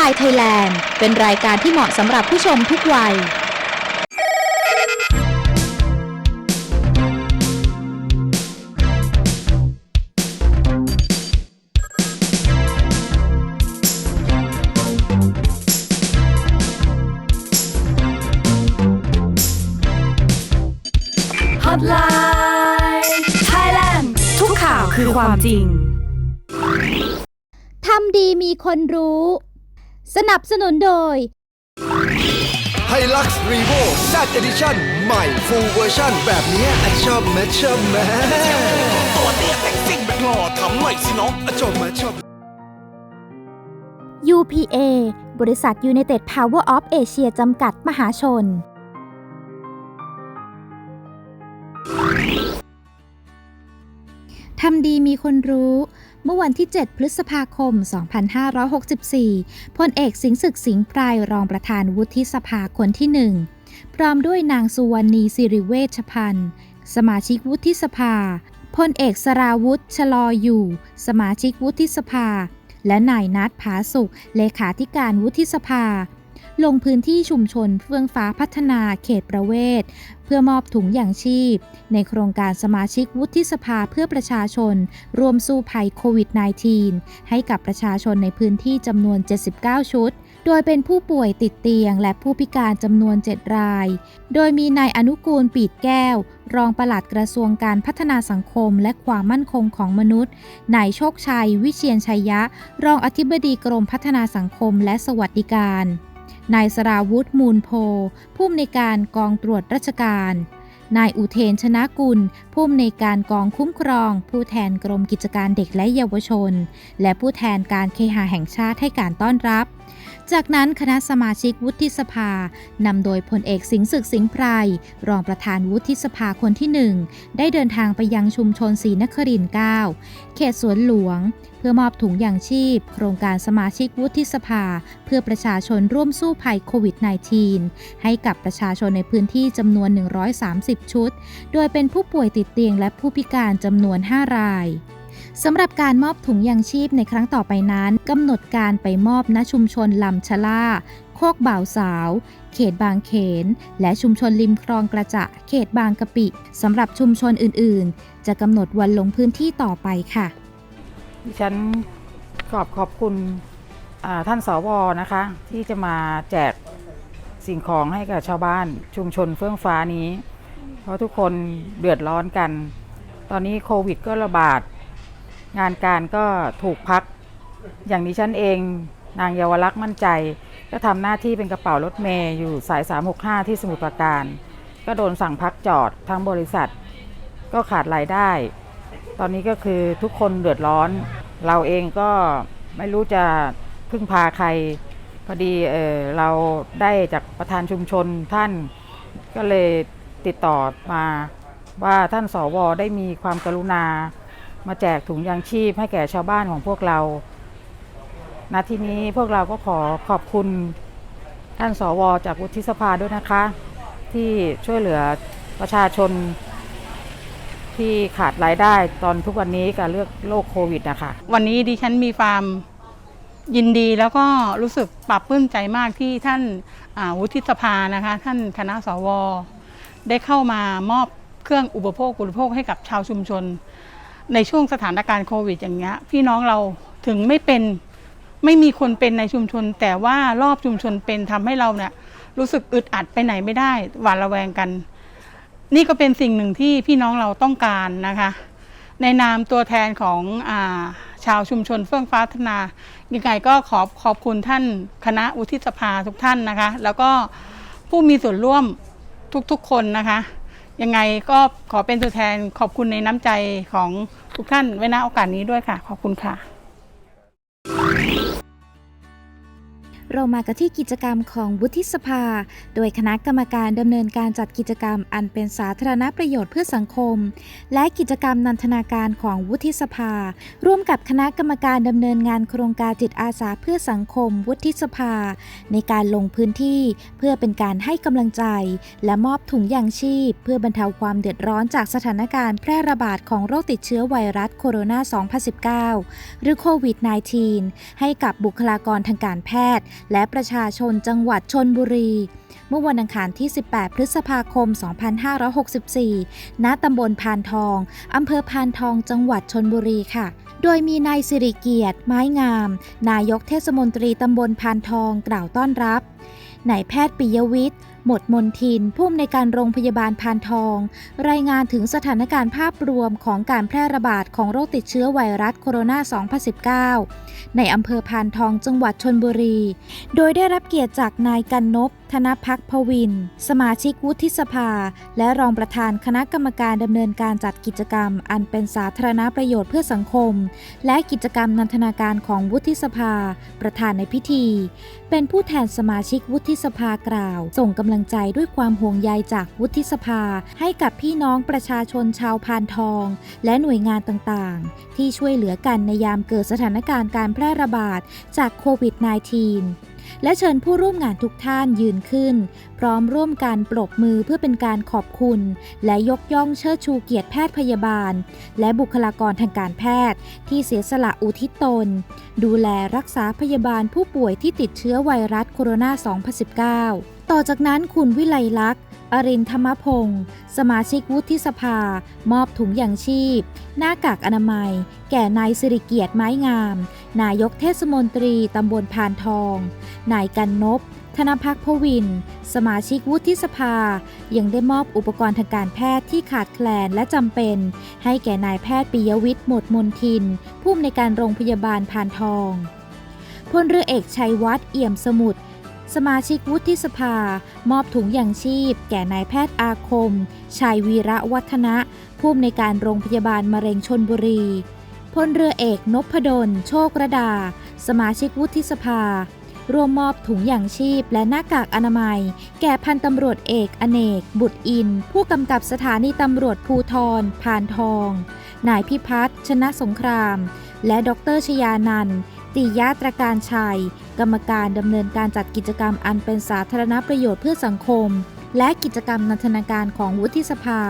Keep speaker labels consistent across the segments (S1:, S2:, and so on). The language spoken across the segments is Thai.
S1: Line Thailand เป็นรายการที่เหมาะสำหรับผู้ชมทุกวัย
S2: Hotline Thailand ทุกข่าวคือความจริง
S1: ทำดีมีคนรู้ สนับสนุนโดย
S3: ไฮลักซ์รีโวแซดเอดิชั่นใหม่ฟูลเวอร์ชันแบบเนี้ยอะชอบแมชอบแม
S4: ตัวเตี้ยแต่งซิ่งแบบหล่อทำหน่อยสิน้อง
S3: อะชอบแมชอบ
S1: UPA บริษัท United Power of Asia จำกัดมหาชน ทำดีมีคนรู้ เมื่อวันที่ 7 พฤษภาคม 2564 พลเอกสิงศึกสิงห์ไพรรองประธานวุฒิสภาคนที่หนึ่งพร้อมด้วยนางสุวรรณีสิริเวชพันธ์ สมาชิกวุฒิสภา พลเอกสราวุธชลออยู่ สมาชิกวุฒิสภา และนายนัทผาสุขเลขาธิการวุฒิสภา ลงพื้นที่ชุมชนเฟื่องฟ้าพัฒนาเขตประเวศ เพื่อมอบถุงยางชีพ ในโครงการสมาชิกวุฒิสภาเพื่อประชาชน รวมสู้ภัยโควิด -19 ให้กับประชาชนในพื้นที่จำนวน 79 ชุด โดยเป็นผู้ป่วยติดเตียง และผู้พิการจำนวน 7 ราย โดยมีนายอนุกูลปีดแก้ว รองปลัดกระทรวงการพัฒนาสังคมและความมั่นคงของมนุษย์ นายโชคชัย วิเชียนชัยยะ รองอธิบดีกรมพัฒนาสังคมและสวัสดิการ นายสราวุธมูลโพผู้อำนวยการกองตรวจราชการ นายอุเทนชนะกุลผู้อำนวยการกองคุ้มครอง ผู้แทนกรมกิจการเด็กและเยาวชน และผู้แทนการเคหะแห่งชาติให้การต้อนรับ จากนั้นคณะสมาชิกวุฒิสภานำโดยพลเอกสิงห์ศึกสิงห์ไพรรองประธานวุฒิสภาคนที่หนึ่งได้เดินทางไปยังชุมชนศรีนครินทร์9เขตสวนหลวง เพื่อมอบถุงยางชีพ โครงการสมาชิกวุฒิสภา เพื่อประชาชนร่วมสู้ภัยโควิด -19 ให้กับประชาชนในพื้นที่จำนวน 130 ชุด โดยเป็นผู้ป่วยติดเตียงและผู้พิการจำนวน 5 ราย สำหรับการมอบถุงยางชีพในครั้งต่อไปนั้นกำหนดการไปมอบณชุมชนลำชะล่า โคกบ่าวสาว เขตบางเขน และชุมชนริมคลองกระจะ เขตบางกะปิสำหรับชุมชนอื่นๆ จะกำหนดวันลงพื้นที่ต่อไปค่ะ
S5: ดิฉันขอบขอบคุณอ่าท่านสวนะคะ ที่จะมาแจกสิ่งของให้กับชาวบ้านชุมชนเฟื่องฟ้านี้ เพราะทุกคนเดือดร้อนกัน ตอนนี้โควิดก็ระบาด งานการก็ถูกพัก อย่างดิฉันเองนางเยาวลักษณ์มั่นใจ ก็ทำหน้าที่เป็นกระเป๋ารถเมย์อยู่สาย 365 ที่สมุทรปราการ ก็โดนสั่งพักจอดทั้งบริษัท ก็ขาดรายได้ ตอนนี้ก็คือทุกคนเดือดร้อน เราเองก็ไม่รู้จะพึ่งพาใคร พอดีเออเราได้จากประธานชุมชนท่านก็เลยติดต่อมาว่าท่านสวได้มีความกรุณา มาแจกถุงยางชีพให้แก่ชาวบ้านของพวกเรา ณ ที่นี้พวกเราก็ขอขอบคุณท่านสวจากวุฒิสภาด้วยนะคะ ที่ช่วยเหลือประชาชนที่ขาดรายได้ตอนทุกวันนี้กับเรื่องโรคโควิดนะคะ
S6: วันนี้ดิฉันมีความยินดีแล้วก็รู้สึกปรับปลื้มใจมากที่ท่านาวุฒิสภานะคะ ท่านคณะสว ได้เข้ามามอบเครื่องอุปโภคบริโภคให้กับชาวชุมชน ในช่วงสถานการณ์โควิดอย่างเงี้ยพี่น้องเราถึงไม่เป็นไม่มีคนเป็นในชุมชน แต่ว่ารอบชุมชนเป็นทำให้เราเนี่ยรู้สึกอึดอัดไปไหนไม่ได้หวาดระแวงกัน นี่ก็เป็นสิ่งหนึ่งที่พี่น้องเราต้องการนะคะ ในนามตัวแทนของอาชาวชุมชนเฟื่องฟ้าพัฒนายังไงก็ขอบขอบคุณท่านคณะอุทิศภาทุกท่านนะคะ แล้วก็ผู้มีส่วนร่วมทุกๆคนนะคะ ยังไงก็ขอเป็นตัวแทนขอบคุณในน้ำใจของทุกท่านไว้ณโอกาสนี้ด้วยค่ะ ขอบคุณค่ะ
S1: เรามากันที่กิจกรรมของวุฒิสภา โดยคณะกรรมการดำเนินการจัดกิจกรรมอันเป็นสาธารณประโยชน์เพื่อสังคม และกิจกรรมนันทนาการของวุฒิสภา ร่วมกับคณะกรรมการดำเนินงานโครงการจิตอาสาเพื่อสังคม วุฒิสภา ในการลงพื้นที่ เพื่อเป็นการให้กำลังใจ และมอบถุงยางชีพ เพื่อบรรเทาความเดือดร้อนจากสถานการณ์แพร่ระบาดของโรคติดเชื้อไวรัสโคโรนา 2019 หรือโควิด -19 ให้กับบุคลากรทางการแพทย์และประชาชนจังหวัดชนบุรี เมื่อวันอังคารที่ 18 พฤษภาคม 2564 ณ ตำบลพานทอง อำเภอพานทอง จังหวัดชนบุรีค่ะ โดยมีนายสิริเกียรติ ไม้งาม นายกเทศมนตรีตำบลพานทองกล่าวต้อนรับ นายแพทย์ปิยวิทย์ หมดมนทินผู้อำนวยการโรงพยาบาลพานทอง รายงานถึงสถานการณ์ภาพรวมของการแพร่ระบาดของโรคติดเชื้อไวรัสโคโรนา 2019 ในอำเภอพานทองจังหวัดชนบุรี โดยได้รับเกียรติจากนายกันนบ ธนพักพวิน สมาชิกวุฒิสภา และรองประธานคณะกรรมการดำเนินการจัดกิจกรรม อันเป็นสาธารณประโยชน์เพื่อสังคม และกิจกรรมนันทนาการของวุฒิสภา ประธานในพิธี เป็นผู้แทนสมาชิกวุฒิสภากล่าว ส่งกำลังใจด้วยความห่วงใยจากวุฒิสภา ให้กับพี่น้องประชาชนชาวพานทอง และหน่วยงานต่างๆ ที่ช่วยเหลือกันในยามเกิดสถานการณ์การแพร่ระบาดจากโควิด -19 และเชิญผู้ร่วมงานทุกท่านยืนขึ้น พร้อมร่วมกันปรบมือเพื่อเป็นการขอบคุณ และยกย่องเชิดชูเกียรติแพทย์พยาบาล และบุคลากรทางการแพทย์ ที่เสียสละอุทิศตน ดูแลรักษาพยาบาลผู้ป่วยที่ติดเชื้อไวรัสโคโรนา 2019 ต่อจากนั้นคุณวิไลลักษณ์อรินธรรมพงศ์สมาชิกวุฒิสภา มอบถุงยางชีพ หน้ากากอนามัย แก่นายสิริเกียรติไม้งาม นายกเทศมนตรีตำบลพานทอง นายกันนพธนพักพวิน สมาชิกวุฒิสภา ยังได้มอบอุปกรณ์ทางการแพทย์ที่ขาดแคลนและจำเป็น ให้แก่นายแพทย์ปิยวิทย์หมดมนทิน ผู้อำนวยการโรงพยาบาลพานทอง พลเรือเอกชัยวัฒน์เอี่ยมสมุทรสมาชิกวุฒิสภา มอบถุงยางชีพ แก่นายแพทย์อาคม ชัยวีระวัฒนะ ผู้อำนวยการโรงพยาบาลมะเร็งชนบุรี พลเรือเอกนพดล โชคระดา สมาชิกวุฒิสภา ร่วมมอบถุงยางชีพและหน้ากากอนามัย แก่พันตำรวจเอกอเนก บุตรอิน ผู้กำกับสถานีตำรวจภูทรพานทอง นายพิพัฒน์ชนะสงคราม และดรชยานันติยาตรการชัย กรรมการดำเนินการจัดกิจกรรมอันเป็นสาธารณประโยชน์เพื่อสังคม และกิจกรรมนันทนาการของวุฒิสภา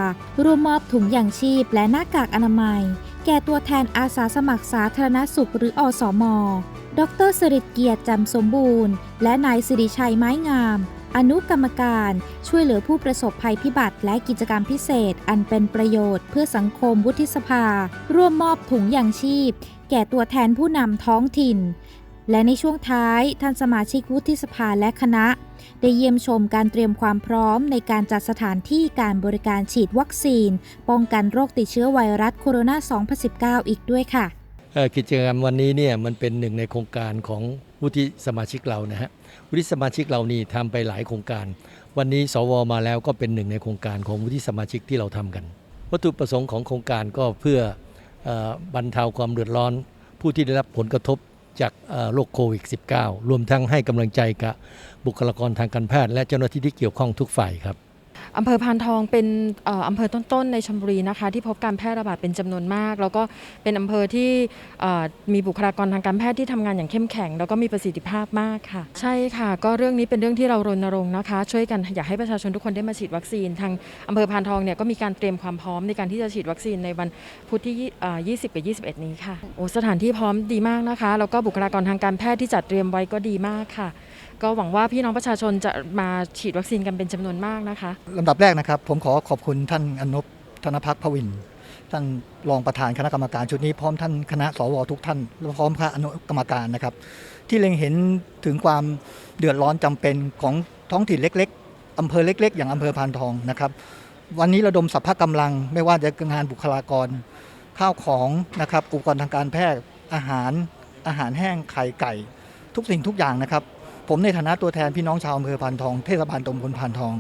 S1: ร่วมมอบถุงยางชีพและหน้ากากอนามัย แก่ตัวแทนอาสาสมัครสาธารณสุขหรืออสม ดรสริเกียรติจำสมบูรณ์ และนายสิริชัยไม้งาม อนุกรรมการช่วยเหลือผู้ประสบภัยพิบัติ และกิจกรรมพิเศษ อันเป็นประโยชน์เพื่อสังคมวุฒิสภา ร่วมมอบถุงยางชีพ แก่ตัวแทนผู้นำท้องถิ่น และในช่วงท้ายท่านสมาชิกวุฒิสภาและคณะ ได้เยี่ยมชมการเตรียมความพร้อมในการจัดสถานที่การบริการฉีดวัคซีน ป้องกันโรคติดเชื้อไวรัสโคโรนา 2019 อีกด้วยค่ะ
S7: กิจกรรมวันนี้เนี่ยมันเป็นหนึ่งในโครงการของวุฒิสมาชิกเรานะฮะวุฒิสมาชิกเรานี่ทำไปหลายโครงการ วันนี้สวมาแล้วก็เป็นหนึ่งในโครงการของวุฒิสมาชิกที่เราทำกัน วัตถุประสงค์ของโครงการก็เพื่อออบรรเทาความเดือดร้อน ผู้ที่ได้รับผลกระทบ จากโรคโควิด -19 รวมทั้งให้กำลังใจกับบุคลากรทางการแพทย์และเจ้าหน้าที่ที่เกี่ยวข้องทุกฝ่ายครับ
S8: อำเภอพานทองเป็นอำเภอต้นๆในชลบุรีนะคะ ที่พบการแพร่ระบาดเป็นจำนวนมาก แล้วก็เป็นอำเภอที่มีบุคลากรทางการแพทย์ที่ทำงานอย่างเข้มแข็ง แล้วก็มีประสิทธิภาพมากค่ะ ใช่ค่ะ ก็เรื่องนี้เป็นเรื่องที่เรารณรงค์นะคะ ช่วยกันอยากให้ประชาชนทุกคนได้มาฉีดวัคซีน ทางอำเภอพานทองเนี่ยก็มีการเตรียมความพร้อมในการที่จะฉีดวัคซีนในวันพุธที่ยี่เอ่อ20กับ21 นี้ค่ะโอ้สถานที่พร้อมดีมากนะคะแล้วก็บุคลากรทางการแพทย์ที่จัดเตรียมไว้ก็ดีมากค่ะ ก็หวังว่าพี่น้องประชาชนจะมาฉีดวัคซีนกันเป็นจำนวนมากนะคะ
S9: ลำดับแรกนะครับ ผมขอขอบคุณท่านอนบธนพักพวินท่านรองประธานคณะกรรมการชุดนี้พร้อมท่านคณะสวทุกท่านและพร้อมคณะอนุกรรมการนะครับ ที่เล็งเห็นถึงความเดือดร้อนจำเป็นของท้องถิ่นเล็ก ๆอำเภอเล็ก ๆ อย่างอำเภอพานทองนะครับ วันนี้ระดมสัพพกำลังไม่ว่าจะงานบุคลากร ข้าวของนะครับอุปกรณ์ทางการแพทย์อาหารอาหารแห้งไข่ไก่ ทุกสิ่งทุกอย่างนะครับ ผมในฐานะตัวแทนพี่น้องชาวอำเภอพานทองเทศบาลตำบลพานทอง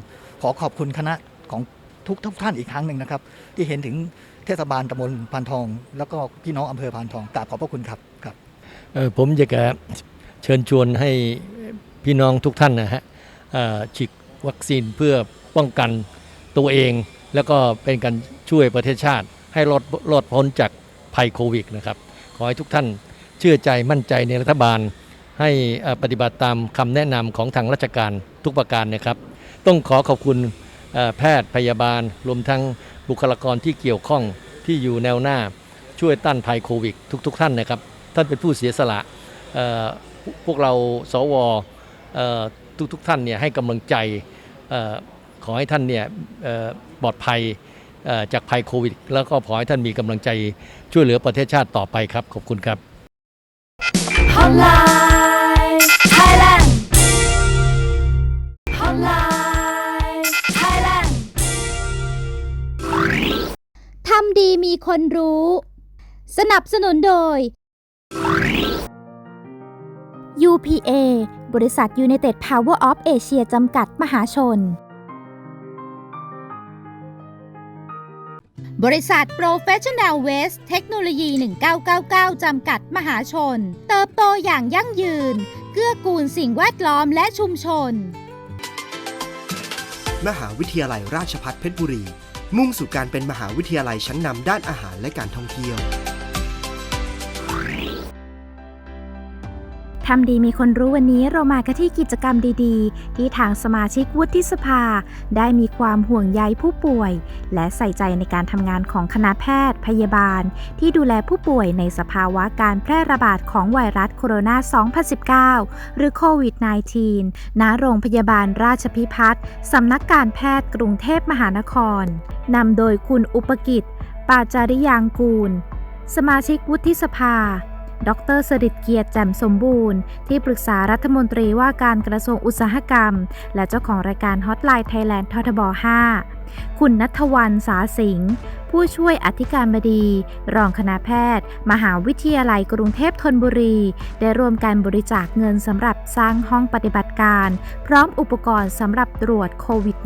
S9: ขอขอบคุณคณะของทุกทุกท่านอีกครั้งหนึ่งนะครับ ที่เห็นถึงเทศบาลตำบลพานทอง แล้วก็พี่น้องอำเภอพานทองกราบขอบพระคุณครับครับ
S7: ออผมอยากจะเชิญชวนให้พี่น้องทุกท่านนะฮะฉีดวัคซีนเพื่อป้องกันตัวเอง แล้วก็เป็นการช่วยประเทศชาติ ให้รอดรอดพ้นจากภัยโควิดนะครับ ขอให้ทุกท่านเชื่อใจมั่นใจในรัฐบาล ให้ปฏิบัติตามคำแนะนำของทางราชการทุกประการนะครับ ต้องขอขอบคุณแพทย์พยาบาล รวมทั้งบุคลากรที่เกี่ยวข้องที่อยู่แนวหน้าช่วยต้านภัยโควิดทุกๆท่านนะครับ ท่านเป็นผู้เสียสละพวกเราสวทุกๆท่านเนี่ยให้กำลังใจอขอให้ท่านเนี่ยปลอดภัยจากภัยโควิด แล้วก็ขอให้ท่านมีกำลังใจช่วยเหลือประเทศชาติต่อไปครับ ขอบคุณครับ
S2: Hotline
S1: ดีมีคนรู้ สนับสนุนโดย UPA บริษัท United Power of Asia จำกัดมหาชน บริษัท Professional Waste เทคโนโลยี 1999 จำกัดมหาชน เติบโตอย่างยั่งยืน เกื้อกูลสิ่งแวดล้อมและชุมชน
S3: มหาวิทยาลัยราชภัฏเพชรบุรี มุ่งสู่การเป็นมหาวิทยาลัยชั้นนำด้านอาหารและการท่องเที่ยว
S1: ทำดีมีคนรู้วันนี้เรามากันที่กิจกรรมดีๆ ที่ทางสมาชิกวุฒิสภา ได้มีความห่วงใยผู้ป่วย และใส่ใจในการทำงานของคณะแพทย์ พยาบาล ที่ดูแลผู้ป่วยในสภาวะการแพร่ระบาดของไวรัสโคโรนา 2019 หรือโควิด -19 ณ โรงพยาบาลราชพิพัฒน์สำนักการแพทย์กรุงเทพมหานครนำโดยคุณอุปกิจ ปาจาริยางกูล สมาชิกวุฒิสภา ดรสริตเกียรติแจ่มสมบูรณ์ ที่ปรึกษารัฐมนตรีว่าการกระทรวงอุตสาหกรรม และเจ้าของรายการฮอตไลน์ไทยแลนด์ททบ 5 คุณนัทวันสาสิงห์ผู้ช่วยอธิการบดี รองคณะแพทย์ มหาวิทยาลัยกรุงเทพธนบุรี ได้ร่วมการบริจาคเงินสำหรับสร้างห้องปฏิบัติการ พร้อมอุปกรณ์สำหรับตรวจโควิด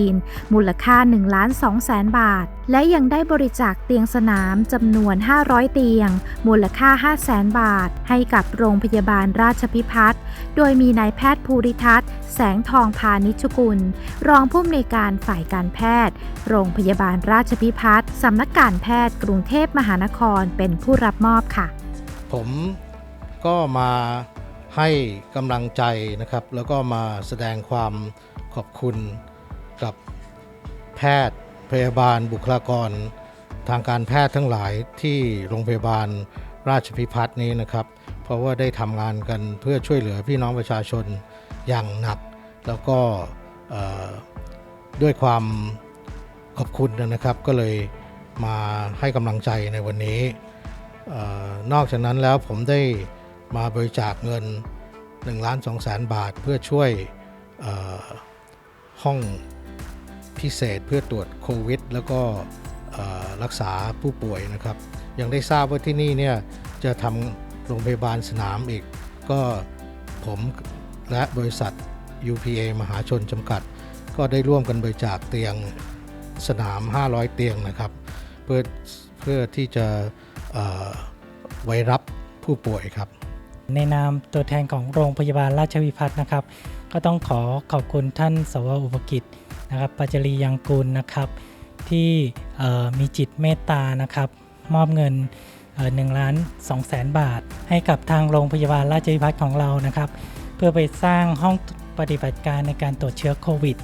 S1: -19 มูลค่า1ล้าน2แสนบาท และยังได้บริจาคเตียงสนามจำนวน 500 เตียง มูลค่า 5 0 0แสนบาท ให้กับโรงพยาบาลราชพิพัฒน์โดยมีนายแพทย์ภูริทัศน์ แสงทองพานิชกุล รองผู้อำนวยการฝ่ายการแพทย์ โรงพยาบาลราชพิพัฒน์สำนักการแพทย์กรุงเทพมหานครเป็นผู้รับมอบค่ะ
S10: ผมก็มาให้กำลังใจนะครับ แล้วก็มาแสดงความขอบคุณกับแพทย์ พยาบาลบุคลากร ทางการแพทย์ทั้งหลายที่โรงพยาบาลราชพิพัฒน์นี้นะครับ เพราะว่าได้ทำงานกันเพื่อช่วยเหลือพี่น้องประชาชนอย่างหนัก แล้วก็ด้วยความขอบคุณนะครับ ก็เลยมาให้กำลังใจในวันนี้อนอกจากนั้นแล้วผมได้มาบริจาคเงิน1ล้าน2แสนบาทเพื่อช่วยห้อง พิเศษเพื่อตรวจโควิด แล้วก็รักษาผู้ป่วยนะครับ ยังได้ทราบว่าที่นี่เนี่ยจะทำโรงพยาบาลสนามอีก ก็ผมและบริษัท UPA มหาชนจำกัด ก็ได้ร่วมกันบริจาคเตียงสนาม 500 เตียงนะครับ เพื่อเพื่อที่จะไว้รับผู้ป่วยครับ
S11: ในนามตัวแทนของโรงพยาบาลราชวิพัฒน์นะครับ ก็ต้องขอขอบคุณท่านสวอุปกิจ นะครับปัจจรียังกูลนะครับ ที่มีจิตเมตตานะครับ มอบเงินหนึ่งล้านสองแสนบาท ให้กับทางโรงพยาบาลราชวิพัฒน์ของเรานะครับ เพื่อไปสร้างห้องปฏิบัติการในการตรวจเชื้อโควิด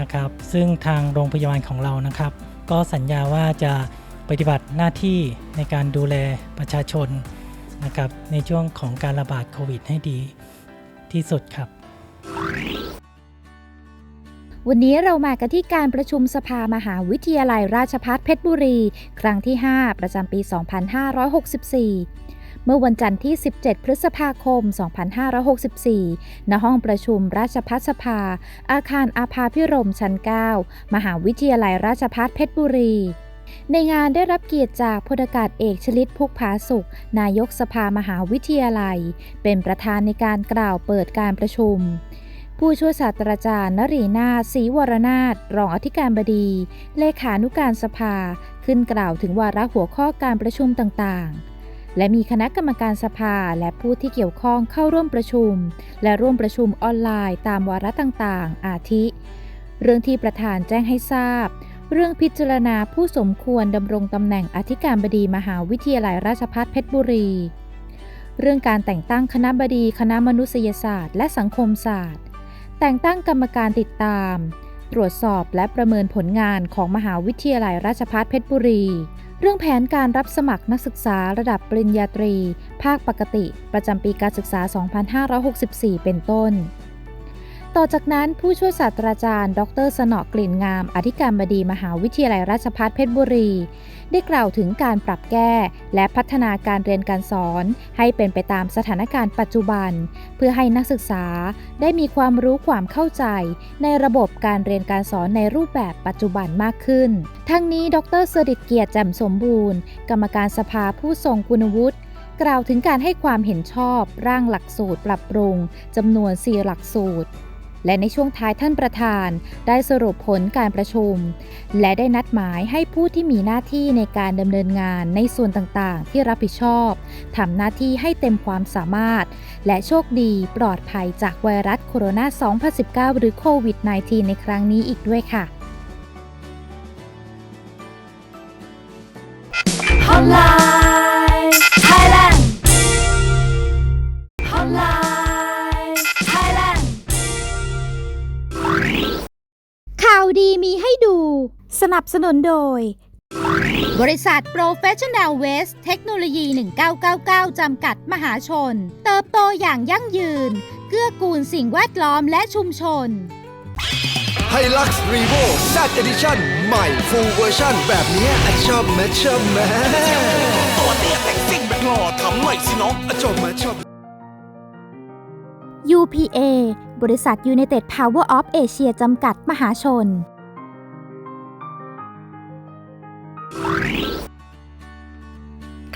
S11: นะครับซึ่งทางโรงพยาบาลของเรานะครับ ก็สัญญาว่าจะปฏิบัติหน้าที่ในการดูแลประชาชนนะครับในช่วงของการระบาดโควิดให้ดีที่สุดครับ
S1: วันนี้เรามากันที่การประชุมสภามหาวิทยาลัยราชภัฏเพชรบุรี ครั้งที่ 5 ประจำปี 2564 เมื่อวันจันทร์ที่ 17 พฤษภาคม 2564 ณ ห้องประชุมราชพัฒสภา อาคารอาภาพิรมชั้น 9 มหาวิทยาลัยราชภัฏเพชรบุรีในงานได้รับเกียรติจากพลอากาศเอกชลิตพุกผาสุข นายกสภามหาวิทยาลัย เป็นประธานในการกล่าวเปิดการประชุม ผู้ช่วยศาสตราจารย์นรีนาศรีวรนาถรองอธิการบดี เลขานุการสภา ขึ้นกล่าวถึงวาระหัวข้อการประชุมต่างๆ และมีคณะกรรมการสภาและผู้ที่เกี่ยวข้องเข้าร่วมประชุม และร่วมประชุมออนไลน์ตามวาระต่างๆ อาทิ เรื่องที่ประธานแจ้งให้ทราบ เรื่องพิจารณาผู้สมควรดำรงตำแหน่งอธิการบดีมหาวิทยาลัยราชภัฏเพชรบุรี เรื่องการแต่งตั้งคณะบดีคณะมนุษยศาสตร์ และสังคมศาสตร์ แต่งตั้งกรรมการติดตาม ตรวจสอบและประเมินผลงานของมหาวิทยาลัยราชภัฏเพชรบุรี เรื่องแผนการรับสมัครนักศึกษาระดับปริญญาตรี ภาคปกติ ประจำปีการศึกษา 2564 เป็นต้น ต่อจากนั้นผู้ช่วยศาสตราจารย์ ดร สนอกลิ่นงาม อธิการบดีมหาวิทยาลัยราชภัฏเพชรบุรี ได้กล่าวถึงการปรับแก้ และพัฒนาการเรียนการสอน ให้เป็นไปตามสถานการณ์ปัจจุบัน เพื่อให้นักศึกษาได้มีความรู้ความเข้าใจ ในระบบการเรียนการสอนในรูปแบบปัจจุบันมากขึ้น ทั้งนี้ ดรเสดิตเกียรติแจ่มสมบูรณ์ กรรมการสภาผู้ทรงคุณวุฒิกล่าวถึงการให้ความเห็นชอบร่างหลักสูตรปรับปรุงจำนวน 4 หลักสูตร และในช่วงท้ายท่านประธาน ได้สรุปผลการประชุม และได้นัดหมายให้ผู้ที่มีหน้าที่ในการดำเนินงานในส่วนต่างๆ ที่รับผิดชอบทำหน้าที่ให้เต็มความสามารถ และโชคดีปลอดภัยจากไวรัสโคโรนา 2019 หรือโควิด -19 ในครั้งนี้อีกด้วยค่ะ
S2: ฮอตไลน์
S1: สนับสนุนโดย บริษัท Professional Waste เทคโนโลยี 1999 จำกัดมหาชน เติบโตอย่างยั่งยืน เกื้อกูลสิ่งแวดล้อมและชุมชน
S3: ไฮลักซ์รีโวแซดเอดิชั่นใหม่ฟูลเวอร์ชันแบบเนี้ยอะชอบแมชอบแม
S4: ตัวเตี้ยแต่งซิ่งแบบหล่อทำหน่อยสิน้อง
S3: อะชอบแมชอบ
S1: UPA บริษัท United Power of Asia จำกัดมหาชน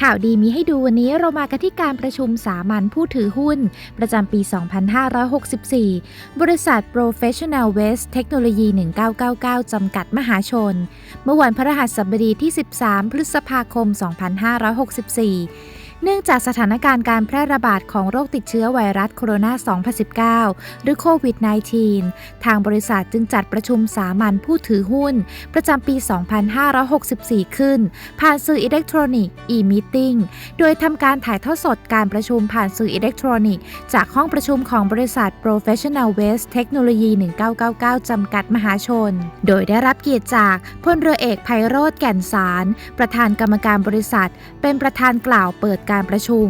S1: ข่าวดีมีให้ดูวันนี้เรามากันที่การประชุมสามัญผู้ถือหุ้น ประจำปี 2564 บริษัท Professional West Technology 1999 จำกัดมหาชน เมื่อวันพฤหัสบดีที่ 13 พฤษภาคม 2564 เนื่องจากสถานการณ์การแพร่ระบาดของโรคติดเชื้อไวรัสโคโรนา 2019 หรือโควิด -19 ทางบริษัทจึงจัดประชุมสามัญผู้ถือหุ้น ประจำปี 2564 ขึ้น ผ่านสื่ออิเล็กทรอนิกส์ e-meeting โดยทำการถ่ายทอดสดการประชุมผ่านสื่ออิเล็กทรอนิกส์ จากห้องประชุมของบริษัท Professional Waste Technology 1999 จำกัดมหาชน โดยได้รับเกียรติจากพลเรือเอกไพโรธแก่นสาร ประธานกรรมการบริษัท เป็นประธานกล่าวเปิดการประชุม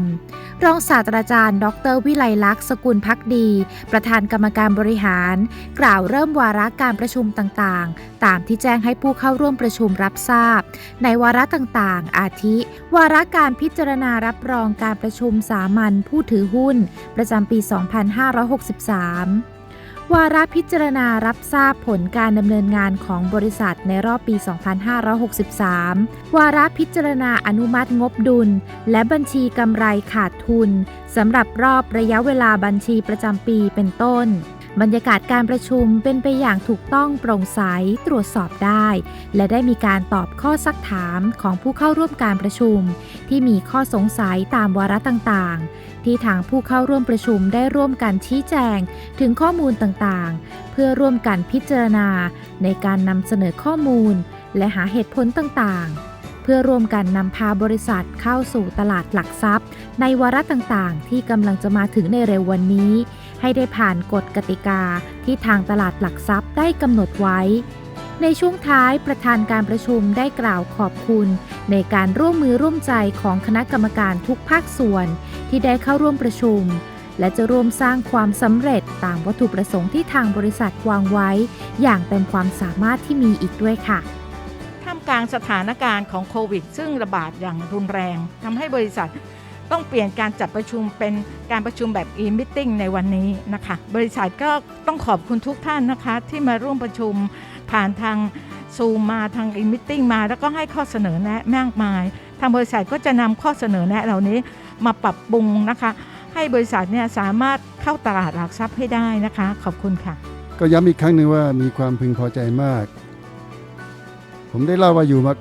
S1: รองศาสตราจารย์ ดร วิไลลักษณ์สกุลพักดี ประธานกรรมการบริหาร กล่าวเริ่มวาระการประชุมต่างๆ ตามที่แจ้งให้ผู้เข้าร่วมประชุมรับทราบ ในวาระต่างๆ อาทิ วาระการพิจารณารับรองการประชุมสามัญผู้ถือหุ้น ประจำปี 2563 วาระพิจารณารับทราบผลการดำเนินงานของบริษัทในรอบปี 2563 วาระพิจารณาอนุมัติงบดุล และบัญชีกำไรขาดทุนสำหรับรอบระยะเวลาบัญชีประจำปีเป็นต้น บรรยากาศการประชุมเป็นไปอย่างถูกต้องโปร่งใสตรวจสอบได้ และได้มีการตอบข้อซักถามของผู้เข้าร่วมการประชุม ที่มีข้อสงสัยตามวาระต่างๆ ที่ทางผู้เข้าร่วมประชุมได้ร่วมกันชี้แจงถึงข้อมูลต่างๆ เพื่อร่วมกันพิจารณา ในการนำเสนอข้อมูล และหาเหตุผลต่างๆเพื่อร่วมกันนำพาบริษัทเข้าสู่ตลาดหลักทรัพย์ ในวาระต่างๆ ที่กำลังจะมาถึงในเร็ววันนี้ ให้ได้ผ่านกฎกติกาที่ทางตลาดหลักทรัพย์ได้กำหนดไว้ ในช่วงท้ายประธานการประชุมได้กล่าวขอบคุณ ในการร่วมมือร่วมใจของคณะกรรมการทุกภาคส่วน ที่ได้เข้าร่วมประชุม และจะร่วมสร้างความสำเร็จตามวัตถุประสงค์ที่ทางบริษัทวางไว้ อย่างเต็มความสามารถที่มีอีกด้วยค่ะ
S5: ท่ามกลางสถานการณ์ของโควิด ซึ่งระบาดอย่างรุนแรงทำให้บริษัท ต้องเปลี่ยนการจัดประชุมเป็นการประชุมแบบ e-meeting ในวันนี้นะคะ บริษัทก็ต้องขอบคุณทุกท่านนะคะ ที่มาร่วมประชุมผ่านทางซูมมาทาง e-meeting มา แล้วก็ให้ข้อเสนอแนะมากมาย ทางบริษัทก็จะนำข้อเสนอแนะเหล่านี้มาปรับปรุงนะคะ ให้บริษัทเนี่ยสามารถเข้าตลาดหลักทรัพย์ให้ได้นะคะ ขอบคุณค่ะ
S12: ก็ย้ำอีกครั้งหนึ่งว่ามีความพึงพอใจมาก ผมได้เล่าว่าอยู่มา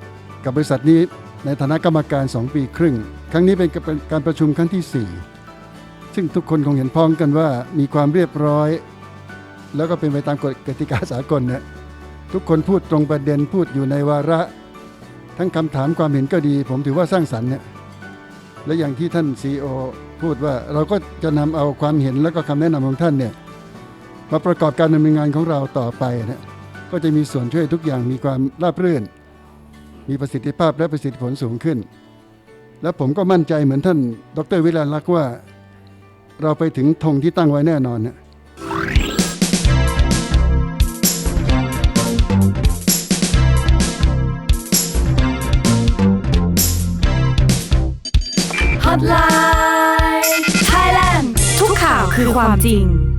S12: กับบริษัทนี้ ในฐานะกรรมการ 2 ปีครึ่ง ครั้งนี้เป็นการประชุมครั้งที่ 4 ซึ่งทุกคนคงเห็นพ้องกันว่ามีความเรียบร้อย แล้วก็เป็นไปตามกฎกติกาสากลเนี่ยทุกคนพูดตรงประเด็นพูดอยู่ในวาระ ทั้งคำถามความเห็นก็ดี ผมถือว่าสร้างสรรค์เนี่ยและอย่างที่ท่านซีอพูดว่าเราก็จะนำเอาความเห็นและก็คำแนะนำของท่านเนี่ยมาประกอบการดำเนินงานของเราต่อไปเนี่ยก็จะมีส่วนช่วยทุกอย่างมีความราบรื่น มีประสิทธิภาพและประสิทธิผลสูงขึ้น และผมก็มั่นใจเหมือนท่าน ดรวิลาลักษ์ว่า เราไปถึงธงที่ตั้งไว้แน่นอนนะ
S2: Hotline Thailand ทุกข่าวคือความจริง